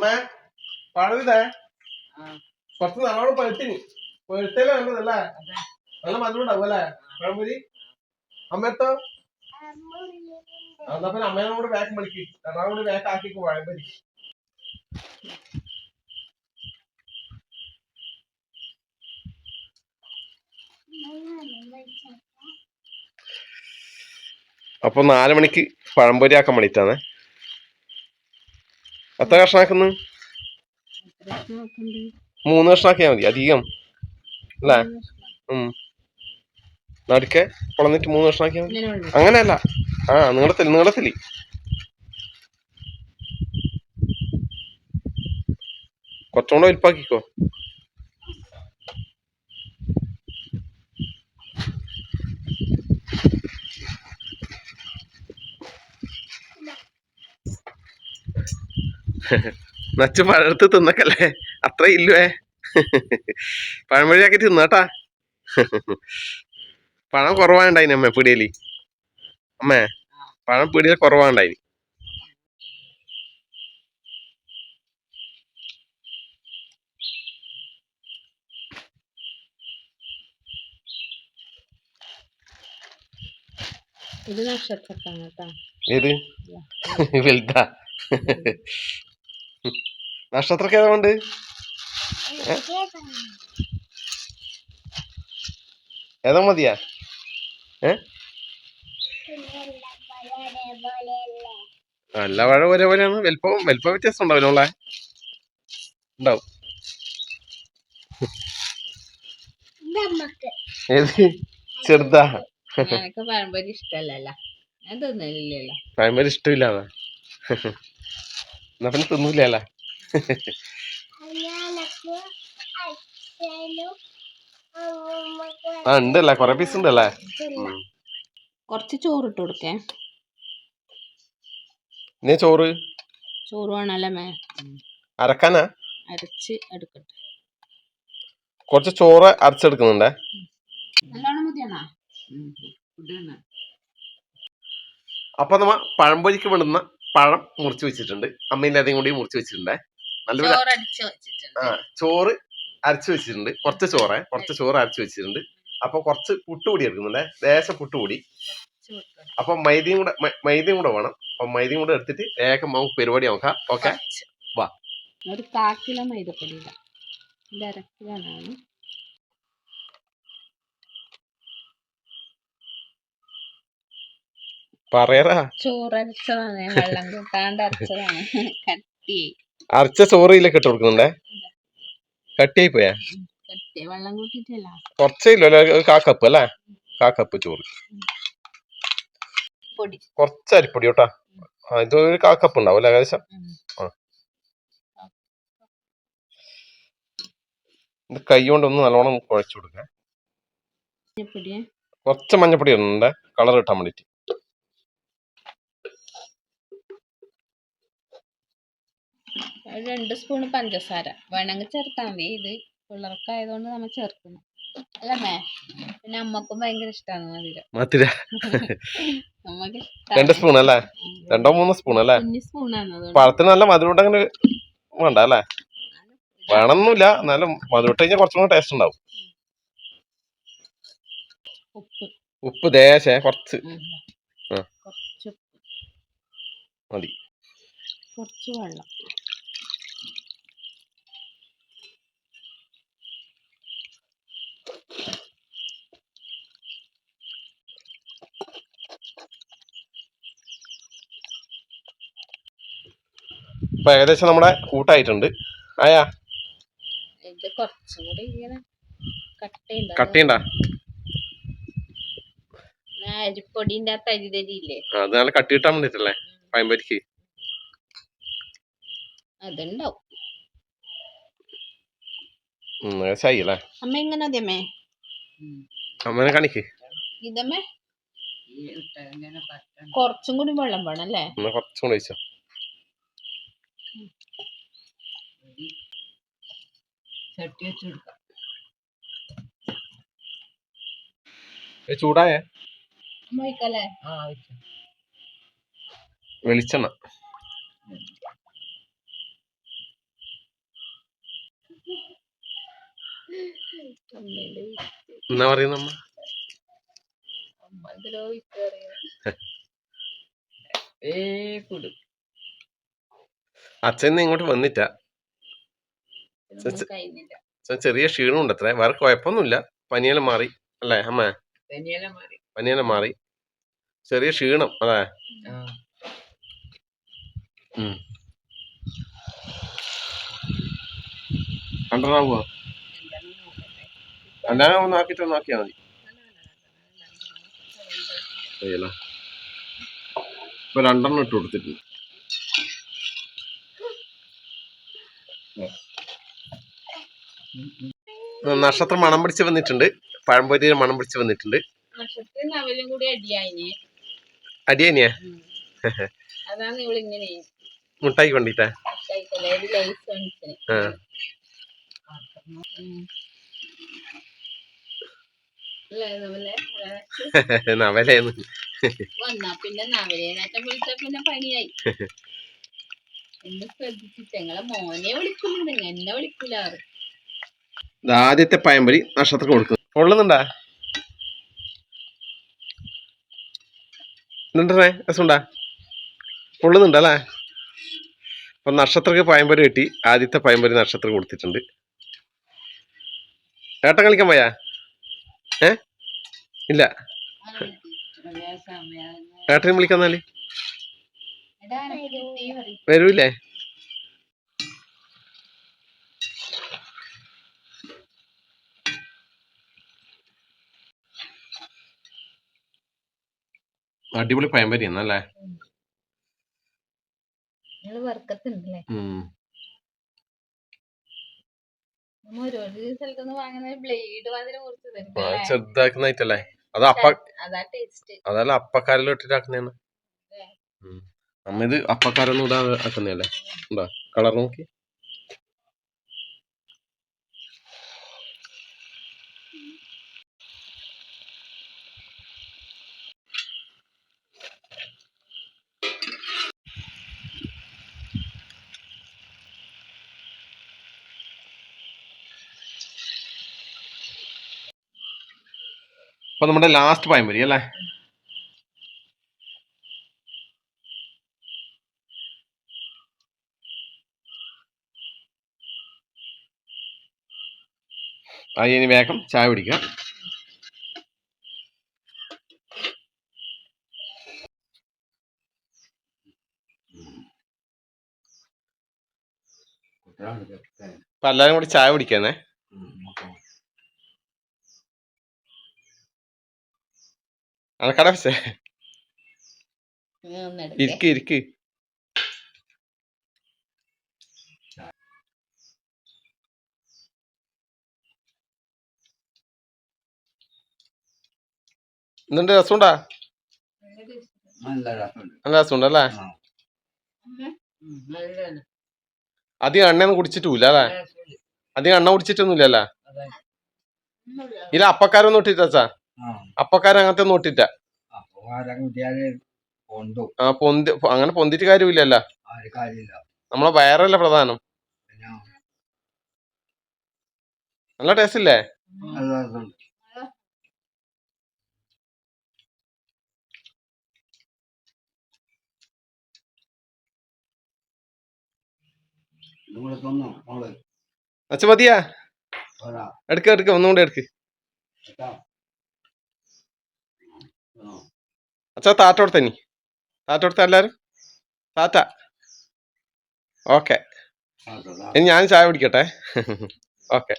അമ്മേ പഴവിതേ ആ, കുറച്ച് നല്ലോണം പഴുത്തിന്. പഴുത്തല്ലേ വേണ്ടതല്ലേ. നല്ല മധുരം ഉണ്ടാവും അല്ലേ? പഴംപൊരി. അമ്മത്തോ എന്നാ പിന്നെ അമ്മേനെ കൂടെ വേഗം വിളിക്ക്. എറണാകുളം കൂടി വേഗം ആക്കിക്കോ പഴംപൊരി. അപ്പൊ നാല് മണിക്ക് പഴംപൊരി ആക്കാൻ വേണ്ടിട്ടാണ് എത്ര കഷ്ണാക്കുന്നു? മൂന്ന് കഷ്ണാക്കിയാ മതി അധികം. അല്ലേ? നടുക്കെ പൊളന്നിട്ട് മൂന്ന് കഷ്ണാക്കിയാ മതി. അങ്ങനെയല്ല. ആ നീളത്തിൽ നീളത്തിൽ കുറച്ചുകൂടെ വലുപ്പാക്കിക്കോ. നച്ചു പഴത്ത് തിന്നക്കല്ലേ? അത്ര ഇല്ലേ? പഴമൊഴിയാക്കി തിന്നാട്ടാ പഴം കുറവാണ്ടായിന് അമ്മ പിടിയലി. അമ്മേ പഴം പീടിയൽ കുറവാണ്ടായിന്. ഇത് നക്ഷത്രക്കാണ് കേട്ടോ. ഏത്? വലുതാ. നക്ഷത്രക്ക് ഏതാണ്ട് ഏതാ മതിയാ? ഏ? നല്ല പഴം ഒരേപോലെയാണ് വലിപ്പം വലിപ്പം വ്യത്യാസം ഉണ്ടാവില്ല ഉണ്ടാവും. ഏത്? ചെറുതാ. പഴംപൊരി തിന്നലില്ലല്ലോ. പഴംപൊരി ഇഷ്ടമില്ലാന്നാ. എന്നാ പിന്നെ തിന്നൂലല്ല ആ ഉണ്ടല്ലേ? കൊറേ പീസ് ഉണ്ടല്ലേ. കുറച്ച് ചോറ് ഇട്ട് കൊടുക്കേ. നീ ചോറ്? ചോറ് വേണല്ലേ മേ? അരക്കാനാ? അരച്ച് എടുക്കട്ടെ. കുറച്ച് ചോറ് അരച്ചെടുക്കുന്നുണ്ടേ? നല്ലോണം മതിയാണോ. അപ്പൊ നമ്മ പഴംപൊരിക്ക് വേണ്ടുന്ന പഴം മുറിച്ച് വെച്ചിട്ടുണ്ട്. അമ്മേന്റെ അധികം കൂടി മുറിച്ച് വെച്ചിട്ടുണ്ട്. നല്ല ആ ചോറ് അരച്ച് വെച്ചിട്ടുണ്ട്. കുറച്ച് ചോറ് കുറച്ച് ചോറ് അരച്ച് വെച്ചിട്ടുണ്ട്. അപ്പൊ കുറച്ച് പുട്ടുപൊടി എടുക്കുന്നുണ്ടേ. ലേശം പുട്ടുപൊടി. അപ്പൊ മൈദയും കൂടെ മൈദയും കൂടെ വേണം. അപ്പൊ മൈദയും കൂടെ എടുത്തിട്ട് വേഗം നമുക്ക് പരിപാടി നോക്കാം. ഓക്കെ? വാ. ഒരു കാ കിലോ മൈദപ്പൊടി ഇടാം. ഇത് അര പറയറാ അരച്ചതാണ് വെള്ളം കൂട്ടാണ്ട് അരച്ചതാണ്. കട്ടിയായി. അരച്ച ചോറ് ഇതിലേക്ക് ഇട്ട് കൊടുക്കുന്നുണ്ടേ? കട്ടിയായി പോയാ കട്ടി വെള്ളം കൂട്ടിയിട്ടല്ല. കുറച്ചേ ഇല്ല കാ കപ്പ് അല്ലേ? കാ കപ്പ് ചോറ്. പൊടി. കുറച്ച് അരിപ്പൊടി കേട്ടാ. ഇത് ഒരു കാ കപ്പ് ഉണ്ടാവും അല്ലേ ഏകദേശം. ആ. ഇത് കൈ കൊണ്ടൊന്ന് നല്ലോണം കുഴച്ചു കൊടുക്കാം. കുറച്ച് മഞ്ഞപ്പൊടി ഇടുന്നുണ്ട് കളർ കിട്ടാൻ വേണ്ടിട്ട് രണ്ട് സ്പൂൺ പഞ്ചസാര. വേണമെങ്കിൽ ചേർത്താൽ മതി. ഇത് പിള്ളേർക്കായതുകൊണ്ട് നമ്മൾ ചേർക്കുന്നു. അല്ലേ പിന്നെ അമ്മക്കും ഭയങ്കര ഇഷ്ടമാണ് മധുരം. മധുര. നമുക്ക് രണ്ട് സ്പൂൺ അല്ലേ? രണ്ടോ മൂന്നോ സ്പൂൺ അല്ലേ? കുഞ്ഞു സ്പൂണാണ് അതുകൊണ്ട്. പഴത്തിന് നല്ല മധുരം അങ്ങനെ വേണ്ട അല്ലേ? വേണമെന്നില്ല എന്നാലും മധുരം ഇട്ട് കഴിഞ്ഞാൽ കുറച്ചും കൂടെ ടേസ്റ്റ് ഉണ്ടാവും. ഉപ്പ്. ഉപ്പ് ദേശേ കുറച്ച്. മതി. കുറച്ച് വെള്ളം. ഇപ്പൊ ഏകദേശം നമ്മുടെ കൂട്ടായിട്ടുണ്ട്. ആയാ? കട്ടയുണ്ട് അരിപ്പൊടിന്റെ ആ തരി തരിയില്ലേ ആ, അത് നല്ല കട്ടി കിട്ടാൻ വേണ്ടിട്ടല്ലേ പയമ്പരിക്ക്. അതുണ്ടാവും. അമ്മ എങ്ങനെ. അമ്മനെ കാണിക്ക്. ഇതമ്മേ? കുറച്ചും കൂടി വെള്ളം വേണം അല്ലേ? കുറച്ചും കൂടി ഒഴിച്ചോ. ചട്ടി വെച്ച് കൊടുക്കാം. ചൂടായേ? വെളിച്ചെണ്ണ. എന്നാ പറയുന്ന അമ്മ? അമ്മ എന്തിനോ വിറ്റ് ഏ കൊടു. അച്ഛൻ ഇങ്ങോട്ട് വന്നിട്ട. ചെറിയ ക്ഷീണമുണ്ട് അത്രേ വേറെ കുഴപ്പമൊന്നുമില്ല. പനിയെല്ലാം മാറി അല്ലേ അമ്മ? പനിയെല്ലാം മാറി. ചെറിയ ക്ഷീണം അതെ. രണ്ടെണ്ണം ഒന്ന് ആക്കിയിട്ട് ഒന്ന് ആക്കിയാൽ മതി. ഇപ്പൊ രണ്ടെണ്ണം ഇട്ട് കൊടുത്തിട്ടുണ്ട്. നക്ഷത്രം മണം പിടിച്ച് വന്നിട്ടുണ്ട്. പഴംപൊരി മണം പിടിച്ച് വന്നിട്ടുണ്ട്. അടിയാനിയാ മുട്ടായി കൊണ്ടിട്ടാ നവലേന്ന് വന്നാ പിന്നെ നവലേനേറ്റം വിളിച്ചാ പിന്നെ പണിയായി. എന്നെ ഞങ്ങളെ മോനെ വിളിക്കുന്നുണ്ട്. എന്നെ വിളിക്കൂല ആദ്യത്തെ പഴംപൊരി നക്ഷത്രം കൊടുക്കുന്നു കൊള്ളുന്നുണ്ടാ എന്നിട്ടേ രസമുണ്ടാ? കൊള്ളുന്നുണ്ടല്ലേ അപ്പൊ നക്ഷത്രക്ക് പഴംപൊരി കിട്ടി. ആദ്യത്തെ പഴംപൊരി നക്ഷത്രം കൊടുത്തിട്ടുണ്ട്. ഏട്ടൻ കളിക്കാൻ പോയാ? ഏ? ഇല്ല. ഏട്ടനും വിളിക്കാന്നാൽ എടാ അടിപൊളി പഴംപൊരി എന്നല്ലേ? ചെറുതാക്കുന്നതായിട്ടല്ലേ? അത് അപ്പ അതല്ല അപ്പക്കാരെല്ലാം ഇട്ടിട്ടാക്കുന്നതാണ്. നമ്മ ഇത് അപ്പക്കാരൊന്നും ഇടാതെ ആക്കുന്നതല്ലേ? ഉണ്ടോ? കളർ നോക്കി. അപ്പൊ നമ്മുടെ ലാസ്റ്റ് പഴംപൊരി അല്ലേ? ഇനി വേഗം ചായ കുടിക്കാം അപ്പൊ എല്ലാവരും കൂടി ചായ കുടിക്കാന്നേ. അനക്കട പക്ഷേ ഒന്നെടുക്കേ ഇരിക്ക് ഇരിക്ക്. എന്തുണ്ട് രസമുണ്ടാ? നല്ല രസമുണ്ട്. നല്ല രസമുണ്ടല്ലേ അധികം എണ്ണയൊന്നും കുടിച്ചിട്ടില്ല അല്ലേ? അധികം എണ്ണ കുടിച്ചിട്ടൊന്നുമില്ല അതെ. ഇല്ല അപ്പക്കാരൊന്നും ഇട്ടിട്ടാ അപ്പക്കാരൻ അങ്ങനത്തെ ആ പൊന്തി. അങ്ങനെ പൊന്തിട്ട് കാര്യമില്ലല്ല? ആര് കാര്യമില്ല. നമ്മളെ വയറല്ല പ്രധാനം? നല്ല ടേസ്റ്റ് ഇല്ലേ അച്ഛ മതിയാ? എടുക്ക എടുക്ക ഒന്നുകൂടെ എടുക്ക് കേട്ടോ ആ അച്ഛാ താറ്റ കൊടുത്ത നീ താറ്റ കൊടുത്ത എല്ലാരും? താറ്റ ഓക്കെ ഇനി ഞാൻ ചായ കുടിക്കട്ടെ? ഓക്കെ